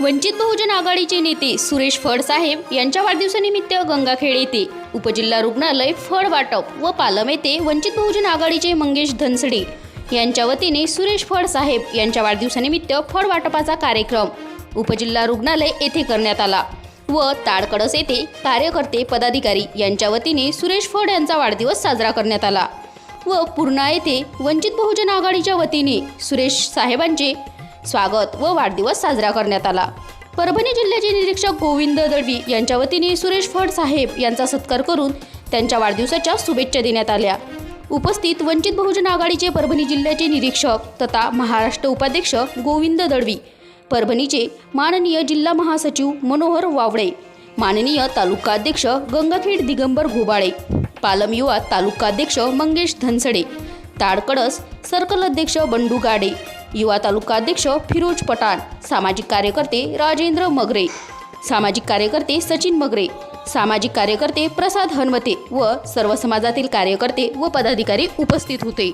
वंचित बहुजन आघाडीचे नेते सुरेश फड साहेब यांच्या वाढदिवसानिमित्त गंगाखेड येथे. उपजिल्हा रुग्णालय फळ वाटप व पालम येथे वंचित बहुजन आघाडीचे मंगेश धनसडे यांच्या वतीने सुरेश फड साहेब यांच्या वाढदिवसानिमित्त फळ वाटपाचा कार्यक्रम उपजिल्हा रुग्णालय येथे करण्यात आला व ताडकडस येथे कार्यकर्ते पदाधिकारी यांच्या वतीने सुरेश फड यांचा वाढदिवस साजरा करण्यात आला व पूर्णा येथे वंचित बहुजन आघाडीच्या वतीने सुरेश साहेबांचे स्वागत व वाढदिवस साजरा करण्यात आला. परभणी जिल्ह्याचे निरीक्षक गोविंद दळवी यांच्या वतीने सुरेश फड साहेब यांचा सत्कार करून त्यांच्या वाढदिवसाच्या शुभेच्छा देण्यात आल्या. उपस्थित वंचित बहुजन आघाडीचे परभणी जिल्ह्याचे निरीक्षक तथा महाराष्ट्र उपाध्यक्ष गोविंद दळवी परभणीचे माननीय जिल्हा महासचिव मनोहर वावळे माननीय तालुकाध्यक्ष गंगाखेड दिगंबर घोबाळे पालम युवा तालुकाध्यक्ष मंगेश धनसडे ताडकडस सर्कल अध्यक्ष बंडू गाडे युवा तालुकाध्यक्ष फिरोज पठाण सामाजिक कार्यकर्ते राजेंद्र मगरे सामाजिक कार्यकर्ते सचिन मगरे सामाजिक कार्यकर्ते प्रसाद हनवते व सर्व समाजातील कार्यकर्ते व पदाधिकारी उपस्थित होते.